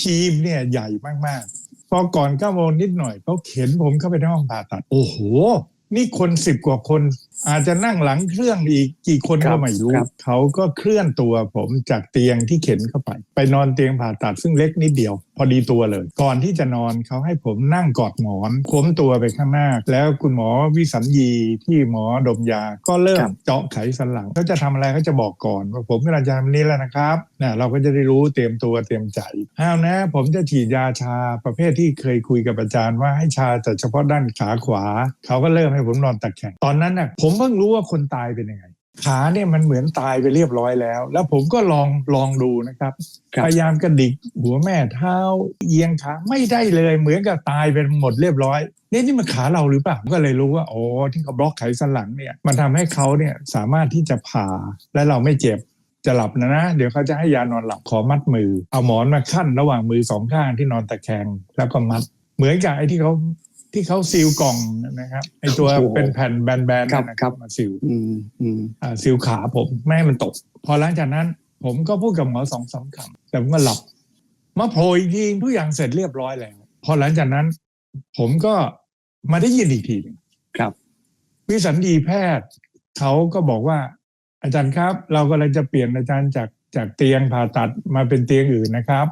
ทีมเนี่ยใหญ่มากๆ พอก่อนเก้าโมงนิดหน่อยเขาเข็นผมเข้าไปในห้องผ่าตัด โอ้โห นี่คนสิบกว่าคน อาจจะนั่งหลังเครื่องอีกกี่คนครัก็บไม่รู้ครับเขาก็เคลื่อนตัวผมจากเตียงที่เข็นเข้าไป ไปนอนเตียงผ่าตัดซึ่งเล็กนิดเดียว พอดีตัวเลย ก่อนที่จะนอนเขาให้ผมนั่งกอดหมอนโค้มตัวไปข้างหน้า แล้วคุณหมอวิสัญญีที่หมอดมยาก็เริ่ครัมบเจาะไขสันหลังเขาจะทำอะไรเขาจะบอกก่อน ว่าผมกำลังจะทำนี้แล้วนะครับเนี่ยเราก็จะได้รู้เตรียมตัวเตรียมใจอ้าวนะ ผมจะฉีดยาชาประเภทที่เคยคุยกับอาจารย์ว่าให้ชาแต่เฉพาะด้านขาขวา เขาก็เริ่มให้ผมนอนตะแคงตอนนั้นน่ะผมเพิ่งรู้ว่าคนตายเป็นยังไง ขาเนี่ยมันเหมือนตายไปเรียบร้อยแล้ว แล้วผมก็ลองลองดูนะครับครับพยายามกระดิกหัวแม่เท้าเอียงขาไม่ได้เลยเหมือนกับตายเป็นหมดเรียบร้อยนี่นี่มันขาเราหรือเปล่าก็เลยรู้ว่าโอ้ที่เขาบล็อกไขสันหลังเนี่ยมันทำให้เขาเนี่ยสามารถที่จะผ่าและเราไม่เจ็บจะหลับนะนะ เดี๋ยวเขาจะให้ยานอนหลับขอมัดมือ เอาหมอนมาขั้นระหว่างมือสองข้างที่นอนตะแคงแล้วก็มัด เหมือนกับไอ้ที่เขา ที่เขาซีลกล่องนะครับไอ้ตัวโอ้โหเป็นแผ่นแบนๆครับนั่นนะครับมาซีลอืมอืมอ่าซิลขาผมไม่ให้มันตก พอหลังจากนั้น ผมก็พูดกับหมอสองสามคำแต่ผมก็หลับมาโผล่อีกทีทุกอย่างเสร็จเรียบร้อยแล้วพอหลังจากนั้น ผมก็มาได้ยินอีกทีหนึ่งครับ วิสัญญีแพทย์เขาก็บอกว่า อาจารย์ครับ เรากำลังจะเปลี่ยนอาจารย์จากจากเตียงผ่าตัดมาเป็นเตียงอื่นนะครับ